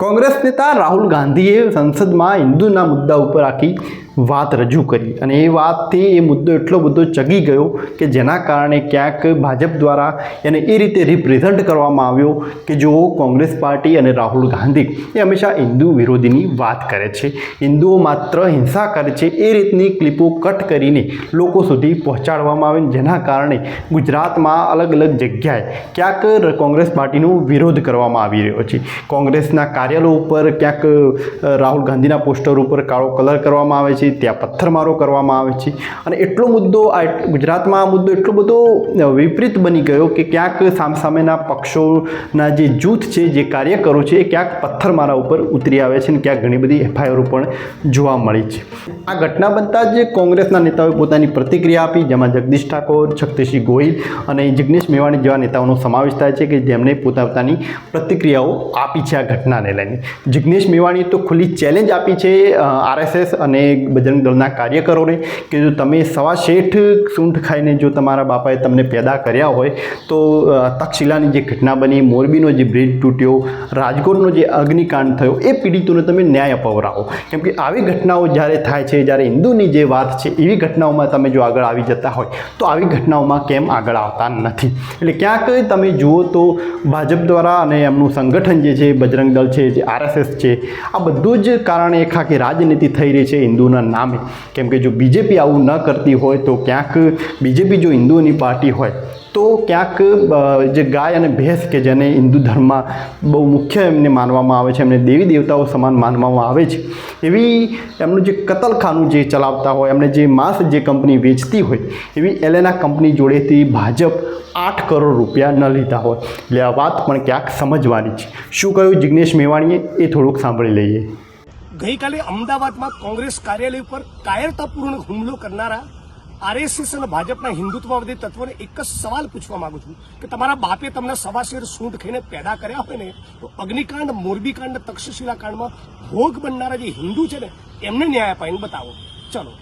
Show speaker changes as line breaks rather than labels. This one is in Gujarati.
કોંગ્રેસ નેતા રાહુલ ગાંધીએ સંસદમાં હિન્દુના મુદ્દા ઉપર આખી વાત રજૂ કરી અને એ વાતથી એ મુદ્દો એટલો બધો ચગી ગયો કે જેના કારણે ક્યાંક ભાજપ દ્વારા એને એ રીતે રિપ્રેઝન્ટ કરવામાં આવ્યો કે જો કોંગ્રેસ પાર્ટી અને રાહુલ ગાંધી એ હંમેશા હિન્દુ વિરોધીની વાત કરે છે. હિન્દુઓ માત્ર હિંસા કરે છે, એ રીતની ક્લિપો કટ કરીને લોકો સુધી પહોંચાડવામાં આવે જેના કારણે ગુજરાતમાં અલગ અલગ જગ્યાએ ક્યાંક કોંગ્રેસ પાર્ટીનો વિરોધ કરવામાં આવી રહ્યો છે. કોંગ્રેસના કાર્યાલયો ઉપર ક્યાંક રાહુલ ગાંધીના પોસ્ટર ઉપર કાળો કલર કરવામાં આવે છે ત્યાં પથ્થરમારો કરવામાં આવે છે. અને એટલો મુદ્દો આ ગુજરાતમાં આ મુદ્દો એટલો બધો વિપરીત બની ગયો કે ક્યાંક સામસામેના પક્ષોના જે જૂથ છે, જે કાર્યકરો છે, એ ક્યાંક પથ્થરમારા ઉપર ઉતરી આવે છે અને ક્યાંક ઘણી બધી એફઆઈઆરો પણ જોવા મળી છે. આ ઘટના બનતા જ કોંગ્રેસના નેતાઓએ પોતાની પ્રતિક્રિયા આપી, જેમાં જગદીશ ઠાકોર શક્તિસિંહ ગોહિલ અને જિગ્નેશ મેવાણી જેવા નેતાઓનો સમાવેશ થાય છે કે જેમણે પોતાની પ્રતિક્રિયાઓ આપી છે આ ઘટનાને લઈને. જિગ્નેશ મેવાણીએ તો ખુલ્લી ચેલેન્જ આપી છે આરએસએસ અને બજરંગ દળના કાર્યકરોને કે જો તમે સવા શેઠ સૂંઠ ખાઈને જો તમારા બાપાએ તમને પેદા કર્યા હોય, તો તક્ષશિલાની જે ઘટના બની, મોરબીનો જે બ્રિજ તૂટ્યો, રાજકોટનો જે અગ્નિકાંડ થયો, એ પીડિતોને તમે ન્યાય અપાવરાવો. કેમ કે આવી ઘટનાઓ જ્યારે થાય છે, જ્યારે હિન્દુની જે વાત છે, એવી ઘટનાઓમાં તમે જો આગળ આવી જતા હોય, તો આવી ઘટનાઓમાં કેમ આગળ આવતા નથી? એટલે ક્યાંક તમે જુઓ તો ભાજપ દ્વારા અને એમનું સંગઠન જે છે બજરંગ દળ છે, જે આરએસએસ છે, આ બધું જ કારણે એક આખી રાજનીતિ થઈ રહી છે હિન્દુના નામે કેમ કે જો બીજેપી આવું ન કરતી હોય તો ક્યાંક બીજેપી જો હિન્દુઓની પાર્ટી હોય તો ક્યાંક જે ગાય અને ભેંસ કે જેને હિન્દુ ધર્મમાં બહુ મુખ્ય એમને માનવામાં આવે છે, એમને દેવી દેવતાઓ સમાન માનવામાં આવે છે, એવી એમનું જે કતલખાનું જે ચલાવતા હોય, એમને જે માંસ જે કંપની વેચતી હોય, એવી એલેના કંપની જોડેથી ભાજપ આઠ કરોડ રૂપિયા ન લીધા હોય. એટલે આ વાત પણ ક્યાંક સમજવાની છે. શું કહ્યું જિગ્નેશ મેવાણીએ? એ થોડુંક સાંભળી લઈએ.
ગઈકાલે અમદાવાદમાં કોંગ્રેસ કાર્યાલય ઉપર કાયરતાપૂર્ણ હુમલો કરનારા આરએસએસ અને ભાજપના હિન્દુત્વવાદી તત્વોને એક જ સવાલ પૂછવા માંગુ છું કે તમારા બાપે તમને સવાશેર સૂંઢ ખાઈને પેદા કર્યા હોય ને, તો અગ્નિકાંડ, મોરબીકાંડ તક્ષશિલા કાંડમાં ભોગ બનનારા જે હિન્દુ છે ને, એમને ન્યાય અપાઈને બતાવો. ચલો.